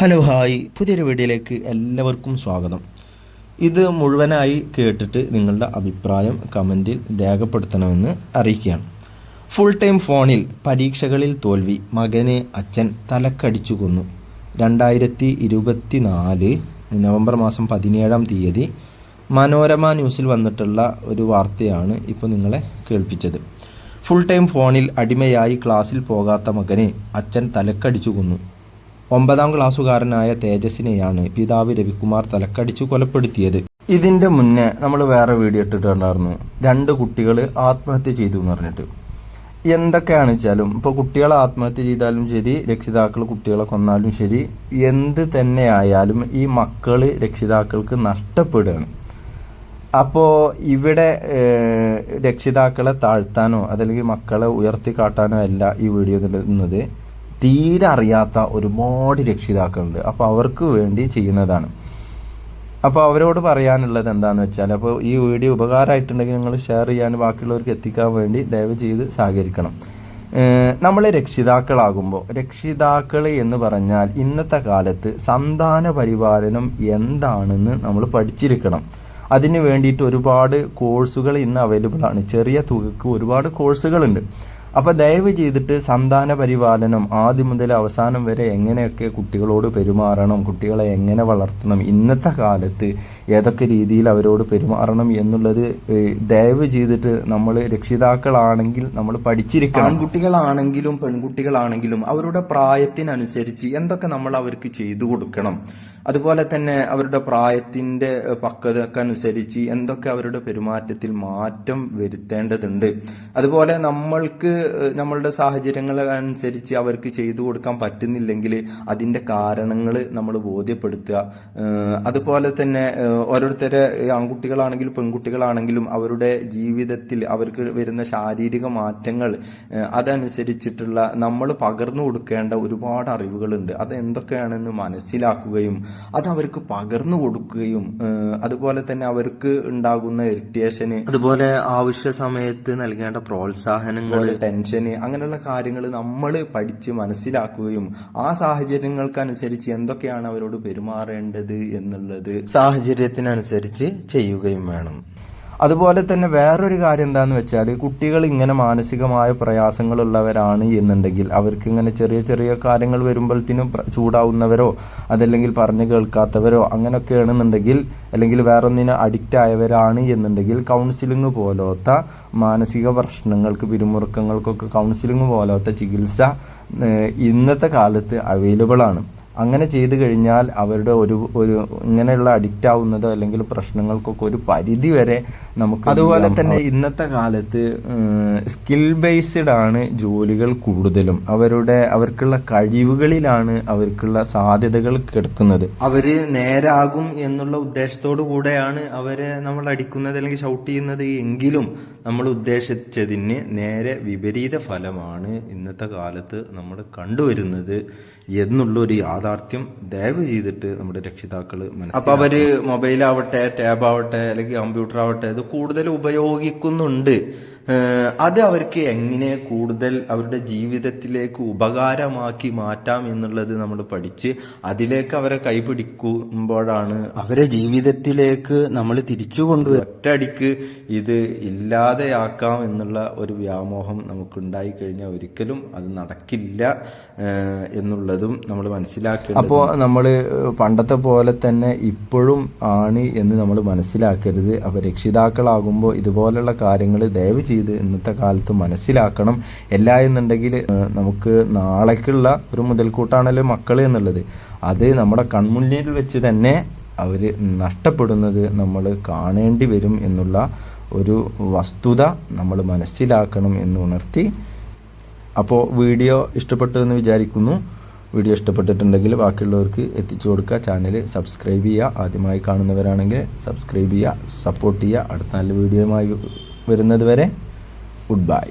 Hello hi. പുതിയൊരു വീഡിയോയിലേക്ക് എല്ലാവർക്കും സ്വാഗതം. ഇത് മുഴുവനായി കേട്ടിട്ട് നിങ്ങളുടെ അഭിപ്രായം കമന്റിൽ രേഖപ്പെടുത്തണമെന്ന് അറിയിക്കുകയാണ്. ഫുൾ ടൈം ഫോണിൽ പരീക്ഷകളിൽ തോൽവി മകനെ അച്ഛൻ തലക്കടിച്ചു കൊന്നു. രണ്ടായിരത്തി ഇരുപത്തി നാല് നവംബർ മാസം പതിനേഴാം തീയതി മനോരമ ന്യൂസിൽ വന്നിട്ടുള്ള ഒരു വാർത്തയാണ് ഇപ്പോൾ നിങ്ങളെ കേൾപ്പിച്ചത്. ഫുൾ ടൈം ഫോണിൽ അടിമയായി ക്ലാസ്സിൽ പോകാത്ത മകനെ അച്ഛൻ തലക്കടിച്ചു കൊന്നു. ഒമ്പതാം ക്ലാസ്സുകാരനായ തേജസിനെയാണ് പിതാവ് രവികുമാർ തലക്കടിച്ചു കൊലപ്പെടുത്തിയത്. ഇതിന്റെ മുന്നേ നമ്മൾ വേറെ വീഡിയോ ഇട്ടിട്ടുണ്ടായിരുന്നു. രണ്ട് കുട്ടികൾ ആത്മഹത്യ ചെയ്തു എന്ന് പറഞ്ഞിട്ട്. എന്തൊക്കെയാണ് വെച്ചാലും ഇപ്പോൾ കുട്ടികൾ ആത്മഹത്യ ചെയ്താലും ശരി രക്ഷിതാക്കൾ കുട്ടികളെ കൊന്നാലും ശരി എന്ത് തന്നെ ആയാലും ഈ മക്കൾ രക്ഷിതാക്കൾക്ക് നഷ്ടപ്പെടുകയാണ്. അപ്പോൾ ഇവിടെ രക്ഷിതാക്കളെ താഴ്ത്താനോ അതല്ലെങ്കിൽ മക്കളെ ഉയർത്തി കാട്ടാനോ അല്ല ഈ വീഡിയോ ഇടുന്നത് തീരെ അറിയാത്ത ഒരുപാട് രക്ഷിതാക്കളുണ്ട്. അപ്പോൾ അവർക്ക് വേണ്ടി ചെയ്യുന്നതാണ്. അപ്പോൾ അവരോട് പറയാനുള്ളത് എന്താണെന്ന് വെച്ചാൽ അപ്പോൾ ഈ വീഡിയോ ഉപകാരമായിട്ടുണ്ടെങ്കിൽ നിങ്ങൾ ഷെയർ ചെയ്യാൻ ബാക്കിയുള്ളവർക്ക് എത്തിക്കാൻ വേണ്ടി ദയവ് ചെയ്ത് സഹകരിക്കണം നമ്മൾ രക്ഷിതാക്കളാകുമ്പോൾ രക്ഷിതാക്കൾ എന്ന് പറഞ്ഞാൽ ഇന്നത്തെ കാലത്ത് സന്താന പരിപാലനം എന്താണെന്ന് നമ്മൾ പഠിച്ചിരിക്കണം. അതിന് വേണ്ടിയിട്ട് ഒരുപാട് കോഴ്സുകൾ ഇന്ന് അവൈലബിൾ ആണ്. ചെറിയ തുകക്ക് ഒരുപാട് കോഴ്സുകളുണ്ട്. അപ്പോൾ ദയവ് ചെയ്തിട്ട് സന്താന പരിപാലനം ആദ്യം മുതൽ അവസാനം വരെ എങ്ങനെയൊക്കെ കുട്ടികളോട് പെരുമാറണം കുട്ടികളെ എങ്ങനെ വളർത്തണം ഇന്നത്തെ കാലത്ത് ഏതൊക്കെ രീതിയിൽ അവരോട് പെരുമാറണം എന്നുള്ളത് ദയവ് ചെയ്തിട്ട് നമ്മൾ രക്ഷിതാക്കളാണെങ്കിൽ നമ്മൾ പഠിച്ചിരിക്കണം. ആൺകുട്ടികളാണെങ്കിലും പെൺകുട്ടികളാണെങ്കിലും അവരുടെ പ്രായത്തിനനുസരിച്ച് എന്തൊക്കെ നമ്മൾ അവർക്ക് ചെയ്തു കൊടുക്കണം. അതുപോലെ തന്നെ അവരുടെ പ്രായത്തിന്റെ ഏഹ്, പക്വതക്കനുസരിച്ച് എന്തൊക്കെ അവരുടെ പെരുമാറ്റത്തിൽ മാറ്റം വരുത്തേണ്ടതുണ്ട്. അതുപോലെ നമ്മൾക്ക് നമ്മളുടെ സാഹചര്യങ്ങൾ അനുസരിച്ച് അവർക്ക് ചെയ്തു കൊടുക്കാൻ പറ്റുന്നില്ലെങ്കിൽ അതിന്റെ കാരണങ്ങൾ നമ്മൾ ബോധ്യപ്പെടുത്തുക. അതുപോലെ തന്നെ ഓരോരുത്തരെ ആൺകുട്ടികളാണെങ്കിലും പെൺകുട്ടികളാണെങ്കിലും അവരുടെ ജീവിതത്തിൽ അവർക്ക് വരുന്ന ശാരീരിക മാറ്റങ്ങൾ അതനുസരിച്ചിട്ടുള്ള നമ്മൾ പകർന്നു കൊടുക്കേണ്ട ഒരുപാട് അറിവുകളുണ്ട്. അത് എന്തൊക്കെയാണെന്ന് മനസ്സിലാക്കുകയും അത് അവർക്ക് പകർന്നു കൊടുക്കുകയും അതുപോലെ തന്നെ അവർക്ക് ഉണ്ടാകുന്ന ഇറിറ്റേഷന് അതുപോലെ ആവശ്യ സമയത്ത് നൽകേണ്ട പ്രോത്സാഹനങ്ങൾ ടെൻഷന് അങ്ങനെയുള്ള കാര്യങ്ങൾ നമ്മൾ പഠിച്ച് മനസ്സിലാക്കുകയും ആ സാഹചര്യങ്ങൾക്കനുസരിച്ച് എന്തൊക്കെയാണ് അവരോട് പെരുമാറേണ്ടത് എന്നുള്ളത് സാഹചര്യത്തിനനുസരിച്ച് ചെയ്യുകയും വേണം. അതുപോലെ തന്നെ വേറൊരു കാര്യം എന്താന്ന് വെച്ചാൽ കുട്ടികൾ ഇങ്ങനെ മാനസികമായ പ്രയാസങ്ങളുള്ളവരാണ് എന്നുണ്ടെങ്കിൽ അവർക്ക് ഇങ്ങനെ ചെറിയ ചെറിയ കാര്യങ്ങൾ വരുമ്പോഴത്തേനും ചൂടാവുന്നവരോ അതല്ലെങ്കിൽ പറഞ്ഞു കേൾക്കാത്തവരോ അങ്ങനെയൊക്കെ ആണെന്നുണ്ടെങ്കിൽ അല്ലെങ്കിൽ വേറൊന്നിന് അഡിക്റ്റ് ആയവരാണ് എന്നുണ്ടെങ്കിൽ കൗൺസിലിംഗ് പോലത്തെ മാനസിക പ്രശ്നങ്ങൾക്ക് പിരിമുറുക്കങ്ങൾക്കൊക്കെ കൗൺസിലിംഗ് പോലത്തെ ചികിത്സ ഇന്നത്തെ കാലത്ത് അവൈലബിൾ ആണ്. അങ്ങനെ ചെയ്തു കഴിഞ്ഞാൽ അവരുടെ ഒരു ഒരു ഇങ്ങനെയുള്ള അഡിക്റ്റ് ആവുന്നതോ അല്ലെങ്കിൽ പ്രശ്നങ്ങൾക്കൊക്കെ ഒരു പരിധി വരെ നമുക്ക് അതുപോലെ തന്നെ ഇന്നത്തെ കാലത്ത് സ്കിൽ ബേസ്ഡ് ആണ് ജോലികൾ കൂടുതലും. അവരുടെ അവർക്കുള്ള കഴിവുകളിലാണ് അവർക്കുള്ള സാധ്യതകൾ കിടക്കുന്നത് അവർ നേരാകും എന്നുള്ള ഉദ്ദേശത്തോടു കൂടെയാണ് അവരെ നമ്മൾ അടിക്കുന്നത് അല്ലെങ്കിൽ ഷൗട്ട് ചെയ്യുന്നത്. എങ്കിലും നമ്മൾ ഉദ്ദേശിച്ചതിന് നേരെ വിപരീത ഫലമാണ് ഇന്നത്തെ കാലത്ത് നമ്മൾ കണ്ടുവരുന്നത് എന്നുള്ള ഒരു യാഥാർത്ഥ്യം ദയവ് ചെയ്തിട്ട് നമ്മുടെ രക്ഷിതാക്കൾ അപ്പൊ അവർ മൊബൈൽ ആവട്ടെ ടാബ് ആവട്ടെ അല്ലെങ്കിൽ കമ്പ്യൂട്ടർ ആവട്ടെ ഇത് കൂടുതൽ ഉപയോഗിക്കുന്നുണ്ട്. അത് അവർക്ക് എങ്ങനെ കൂടുതൽ അവരുടെ ജീവിതത്തിലേക്ക് ഉപകാരമാക്കി മാറ്റാം എന്നുള്ളത് നമ്മൾ പഠിച്ച് അതിലേക്ക് അവരെ കൈപിടിക്കുമ്പോഴാണ് അവരെ ജീവിതത്തിലേക്ക് നമ്മൾ തിരിച്ചു കൊണ്ടുവരും ഒറ്റയടിക്ക് ഇത് ഇല്ലാതെയാക്കാം എന്നുള്ള ഒരു വ്യാമോഹം നമുക്കുണ്ടായി കഴിഞ്ഞാൽ ഒരിക്കലും അത് നടക്കില്ല എന്നുള്ളതും നമ്മൾ മനസ്സിലാക്കി അപ്പോൾ നമ്മൾ പണ്ടത്തെ പോലെ തന്നെ ഇപ്പോഴും ആണ് എന്ന് നമ്മൾ മനസ്സിലാക്കരുത്. അപ്പോൾ രക്ഷിതാക്കളാകുമ്പോൾ ഇതുപോലുള്ള കാര്യങ്ങൾ ദയവ് ചെയ്ത് ഇന്നത്തെ കാലത്ത് മനസ്സിലാക്കണം. എല്ലാ എന്നുണ്ടെങ്കിൽ നമുക്ക് നാളേക്കുള്ള ഒരു മുതൽക്കൂട്ടാണല്ലോ മക്കൾ എന്നുള്ളത്. അത് നമ്മുടെ കൺമുന്നിൽ വെച്ച് തന്നെ അവർ നഷ്ടപ്പെടുന്നത് നമ്മൾ കാണേണ്ടി വരും എന്നുള്ള ഒരു വസ്തുത നമ്മൾ മനസ്സിലാക്കണം എന്ന് ഉണർത്തി. അപ്പോൾ വീഡിയോ ഇഷ്ടപ്പെട്ടു എന്ന് വിചാരിക്കുന്നു. വീഡിയോ ഇഷ്ടപ്പെട്ടിട്ടുണ്ടെങ്കിൽ ബാക്കിയുള്ളവർക്ക് എത്തിച്ചു കൊടുക്കുക. ചാനൽ സബ്സ്ക്രൈബ് ചെയ്യുക. ആദ്യമായി കാണുന്നവരാണെങ്കിൽ സബ്സ്ക്രൈബ് ചെയ്യുക. സപ്പോർട്ട് ചെയ്യുക. അടുത്ത നല്ല വീഡിയോയുമായി വരുന്നത് വരെ ഗുഡ് ബൈ